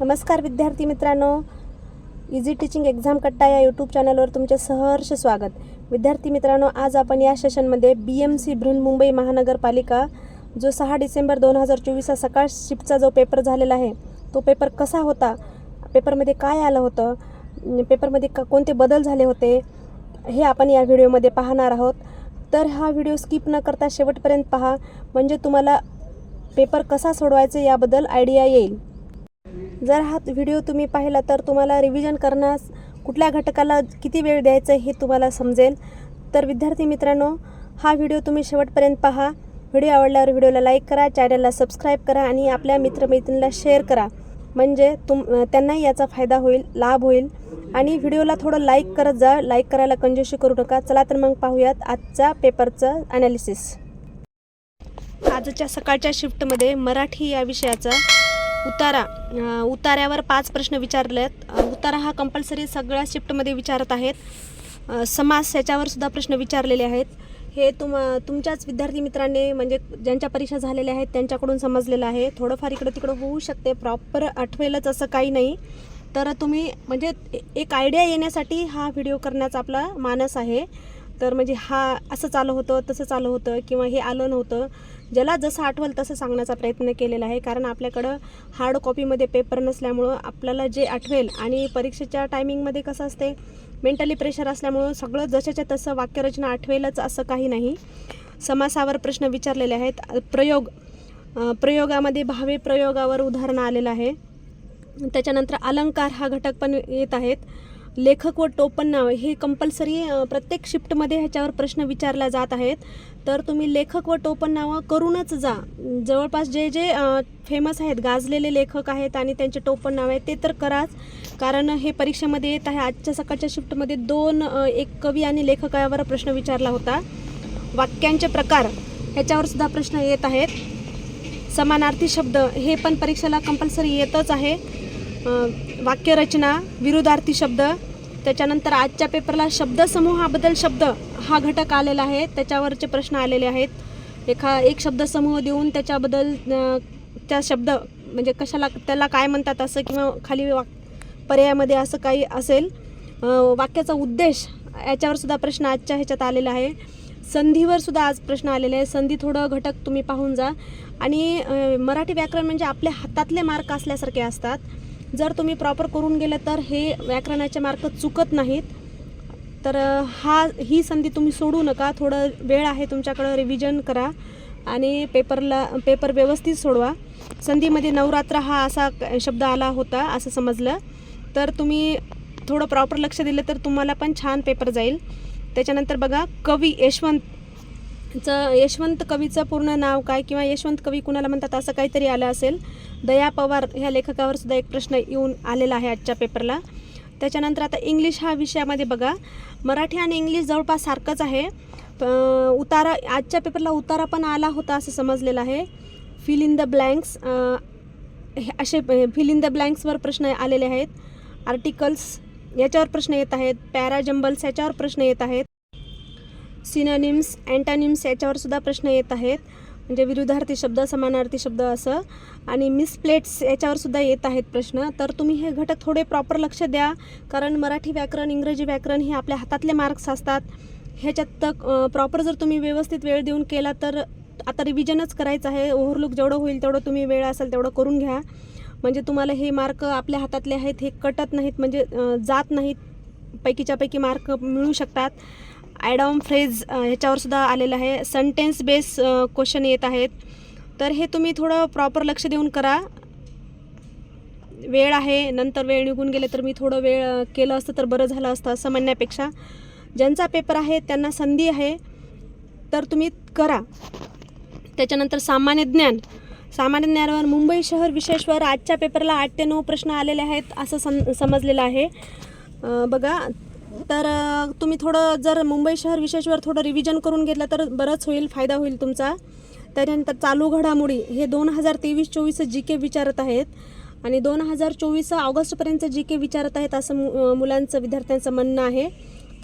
नमस्कार विद्यार्थी मित्रांनो. इझी टीचिंग एक्झाम कट्टा या यूट्यूब चॅनलवर तुमचे सहर्ष स्वागत. विद्यार्थी मित्रांनो आज आपण या सेशनमध्ये B M C Brihanmumbai Mahanagarpalika जो सहा डिसेंबर दोन हजार चोवीसचा सकाळ शिफ्टचा जो पेपर झालेला आहे तो पेपर कसा होता? पेपरमध्ये काय आलं होतं? पेपरमध्ये क कोणते बदल झाले होते? हे आपण या व्हिडिओमध्ये पाहणार आहोत. तर हा व्हिडिओ स्किप न करता शेवटपर्यंत पहा. म्हणजे तुम्हाला पेपर कसा सोडवायचा याबद्दल आयडिया येईल. जर हा व्हिडिओ तुम्ही पाहिला तर तुम्हाला रिव्हिजन करण्यास कुठल्या घटकाला किती वेळ द्यायचं हे तुम्हाला समजेल. तर विद्यार्थी मित्रांनो हा व्हिडिओ तुम्ही शेवटपर्यंत पहा. व्हिडिओ आवडल्यावर व्हिडिओला लाईक करा चॅनलला सबस्क्राईब करा आणि आपल्या मित्रमैत्रिणीला शेअर करा. म्हणजे तुम त्यांनाही याचा फायदा होईल लाभ होईल. आणि व्हिडिओला थोडं लाईक करत जा लाईक करायला कंजूशी करू नका. चला तर मग पाहूयात आजच्या पेपरचं ॲनालिसिस आजच्या सकाळच्या शिफ्टमध्ये मराठी या विषयाचा उतारा अ, उतार्यावर पाच प्रश्न विचारले आहेत उतारा हा कंपल्सरी सगळ्या शिफ्टमध्ये विचारत आहेत. समास याच्यावर सुद्धा प्रश्न विचारलेले आहेत. हे तुम तुमच्याच विद्यार्थी मित्रांनी म्हणजे ज्यांच्या परीक्षा झालेल्या आहेत त्यांच्याकडून समजलेलं आहे. थोडंफार इकडं तिकडं होऊ शकते. प्रॉपर आठवेलच असं काही नाही. तर तुम्ही म्हणजे एक आयडिया येण्यासाठी हा व्हिडिओ करण्याचा आपला मानस आहे. तर म्हणजे हा असं चालू होतं तसं चालू होतं किंवा हे आलं नव्हतं. ज्याला जसं आठवल तसं सांगण्याचा प्रयत्न केलेला आहे. कारण आपल्याकडं हार्ड कॉपीमध्ये पेपर नसल्यामुळं आपल्याला जे आठवेल आणि परीक्षेच्या टायमिंगमध्ये कसं असते मेंटली प्रेशर असल्यामुळं सगळं जशाच्या तसं वाक्यरचना आठवेलच असं काही नाही. समासावर प्रश्न विचारलेले आहेत. प्रयोग प्रयोगामध्ये भावे प्रयोगावर उदाहरणं आलेलं आहे. त्याच्यानंतर अलंकार हा घटक पण येत आहेत. लेखक व टोपण नाव हे कंपल्सरी प्रत्येक शिफ्टमध्ये ह्याच्यावर प्रश्न विचारला जात आहेत. तर तुम्ही लेखक व टोपण नावं करूनच जा. जवळपास जे जे फेमस आहेत गाजलेले लेखक आहेत आणि त्यांचे टोपण नाव आहे ते तर कराच. कारण हे परीक्षेमध्ये येत आहे. आजच्या सकाळच्या शिफ्टमध्ये दोन एक कवी आणि लेखकावर प्रश्न विचारला होता. वाक्यांचे प्रकार ह्याच्यावर सुद्धा प्रश्न येत आहेत. समानार्थी शब्द हे पण परीक्षेला कंपल्सरी येतच आहे. वाक्यरचना विरुद्धार्थी शब्द त्याच्यानंतर आजच्या पेपरला शब्दसमूहाबद्दल शब्द हा घटक आलेला आहे. त्याच्यावरचे प्रश्न आलेले आहेत. एखा एक शब्दसमूह देऊन त्याच्याबद्दल त्या शब्द म्हणजे कशाला त्याला काय म्हणतात असं किंवा खाली वाक पर्यायामध्ये असं काही असेल वाक्याचा उद्देश याच्यावर सुद्धा प्रश्न आजच्या ह्याच्यात आलेला आहे. संधीवर सुद्धा आज प्रश्न आलेले आहे संधी थोडं घटक तुम्ही पाहून जा. आणि मराठी व्याकरण म्हणजे आपल्या हातातले मार्क असल्यासारखे असतात. जर तुम्ही प्रॉपर करून गेलं तर हे व्याकरणाचे मार्क चुकत नाहीत. तर हा ही संधी तुम्ही सोडू नका. थोडं वेळ आहे तुमच्याकडं रिव्हिजन करा आणि पेपरला पेपर व्यवस्थित सोडवा. संधीमध्ये नवरात्र हा असा शब्द आला होता असं समजलं. तर तुम्ही थोडं प्रॉपर लक्ष दिलं तर तुम्हाला पण छान पेपर जाईल. त्याच्यानंतर बघा कवी यशवंत चं यशवंत कवीचं पूर्ण नाव काय किंवा यशवंत कवी कुणाला म्हणतात असं काहीतरी आलं असेल. दया पवार ह्या लेखकावर सुद्धा एक प्रश्न येऊन आलेला आहे आजच्या पेपरला. त्याच्यानंतर आता इंग्लिश हा विषयामध्ये बघा. मराठी आणि इंग्लिश जवळपास सारखंच आहे. उतारा आजच्या पेपरला उतारा पण आला होता असं समजलेलं आहे. फिल इन द ब्लँक्स हे असे फिल इन द ब्लँक्सवर प्रश्न आलेले आहेत. आर्टिकल्स याच्यावर प्रश्न येत आहेत. पॅराजंबल्स याच्यावर प्रश्न येत आहेत. सिनोनिम्स अँटानिम्स याच्यावर सुद्धा प्रश्न येत आहेत. म्हणजे विरुद्धार्थी शब्द समानार्थी शब्द असं. आणि मिसप्लेट्स याच्यावर सुद्धा येत आहेत प्रश्न. तर तुम्ही हे घटक थोडे प्रॉपर लक्ष द्या. कारण मराठी व्याकरण इंग्रजी व्याकरण हे आपल्या हातातले मार्क्स असतात. ह्याच्यात तर प्रॉपर जर तुम्ही व्यवस्थित वेळ देऊन केला तर आता रिव्हिजनच करायचं आहे. ओव्हरलुक जेवढं होईल तेवढं तुम्ही वेळ असेल तेवढं करून घ्या. म्हणजे तुम्हाला हे मार्क आपल्या हातातले आहेत हे कटत नाहीत म्हणजे जात नाहीत. पैकीच्या पैकी मार्क मिळू शकतात. ॲडॉम फ्रेज ह्याच्यावरसुद्धा ह्याच्यावर सुद्धा आलेलं आहे. सेंटेन्स बेस क्वेश्चन येत आहेत. तर हे तुम्ही थोडं प्रॉपर लक्ष देऊन करा. वेळ आहे नंतर वेळ निघून गेले तर मी थोडं वेळ केलं असतं तर बरं झालं असतं असं म्हणण्यापेक्षा. ज्यांचा पेपर आहे त्यांना संधी आहे. तर तुम्ही करा. त्याच्यानंतर सामान्य ज्ञान. सामान्य ज्ञानावर मुंबई शहर विशेषवर आजच्या पेपरला आठ ते नऊ प्रश्न आलेले आहेत असं सम समजलेलं आहे. बघा तर तुम्ही थोडं जर मुंबई शहर विशेषवर थोडं रिव्हिजन करून घेतलं तर बरंच होईल फायदा होईल तुमचा. त्याच्यानंतर चालू घडामोडी हे दोन हजार तेवीस चोवीस जी के विचारत आहेत. आणि दोन हजार चोवीस ऑगस्टपर्यंत जी के विचारत आहेत असं मु मुलांचं विद्यार्थ्यांचं म्हणणं आहे.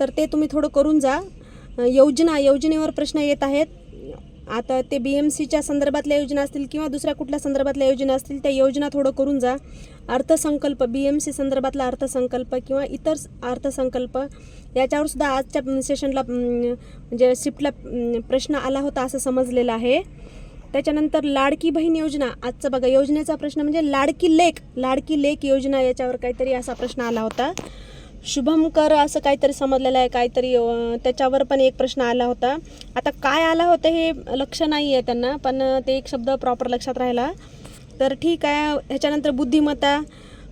तर ते तुम्ही थोडं करून जा. योजना योजनेवर प्रश्न येत आहेत. आता ते बी एम सीच्या संदर्भातल्या योजना असतील किंवा दुसऱ्या कुठल्या संदर्भातल्या योजना असतील त्या योजना थोडं करून जा. अर्थसंकल्प बी एम सी संदर्भातला अर्थसंकल्प किंवा इतर अर्थसंकल्प याच्यावर सुद्धा आजच्या सेशनला म्हणजे शिफ्टला प्रश्न आला होता असं समजलेलं आहे. त्याच्यानंतर लाडकी बहीण योजना आजचा बघा योजनेचा प्रश्न म्हणजे लाडकी लेक लाडकी लेक योजना याच्यावर काहीतरी असा प्रश्न आला होता. शुभमकर असं काहीतरी समजलेलं आहे काहीतरी त्याच्यावर पण एक प्रश्न आला होता. आता काय आला होतं हे लक्ष नाही आहे त्यांना पण ते एक शब्द प्रॉपर लक्षात राहिला. तर ठीक आहे ह्याच्यानंतर बुद्धिमत्ता.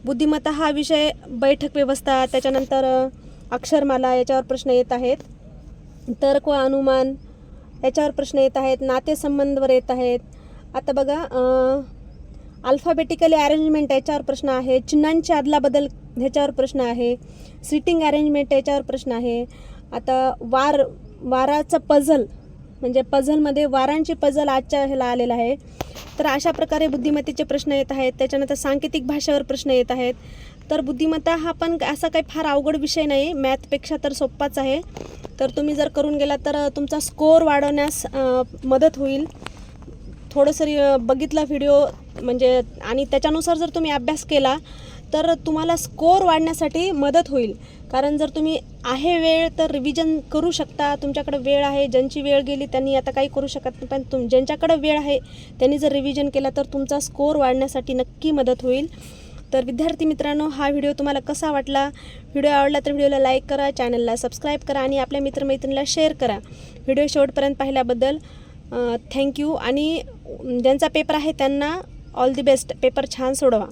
बुद्धिमत्ता हा विषय बैठक व्यवस्था त्याच्यानंतर अक्षरमाला याच्यावर प्रश्न येत आहेत. तर्क व अनुमान याच्यावर प्रश्न येत आहेत नातेसंबंधवर येत आहेत. आता बघा अल्फाबेटिकली अरेंजमेंट याच्यावर प्रश्न आहे चिन्हांची अदलाबदल ह्याच्यावर प्रश्न आहे सिटिंग अरेंजमेंट याच्यावर प्रश्न आहे. आता वार वाराचं पझल म्हणजे पझलमध्ये वारांची पझल आजच्या ह्याला आलेला आहे. तर अशा प्रकारे बुद्धिमत्तेचे प्रश्न येत आहेत. त्याच्यानंतर सांकेतिक भाषेवर प्रश्न येत आहेत. तर बुद्धिमत्ता हा पण असा काही फार अवघड विषय नाही. मॅथपेक्षा तर सोप्पाच आहे. तर तुम्ही जर करून गेला तर तुमचा स्कोअर वाढवण्यास मदत होईल. थोडंसं बघितला व्हिडिओ म्हणजे आणि त्याच्यानुसार जर तुम्ही अभ्यास केला तर तुम्हाला स्कोअर वाढण्यासाठी मदत होईल. कारण जर तुम्ही आहे वेळ तर रिव्हिजन करू शकता. तुमच्याकडे वेळ आहे. ज्यांची वेळ गेली त्यांनी आता काही करू शकत नाही. पण तुम ज्यांच्याकडे वेळ आहे त्यांनी जर रिव्हिजन केला तर तुमचा स्कोअर वाढण्यासाठी नक्की मदत होईल. तर विद्यार्थी मित्रांनो हा व्हिडिओ तुम्हाला कसा वाटला? व्हिडिओ आवडला तर व्हिडिओला लाईक करा चॅनलला सबस्क्राईब करा आणि आपल्या मित्रमैत्रिणीला शेअर करा. व्हिडिओ शेवटपर्यंत पाहिल्याबद्दल थँक्यू आणि ज्यांचा पेपर आहे त्यांना ऑल दी बेस्ट पेपर छान सोडवा.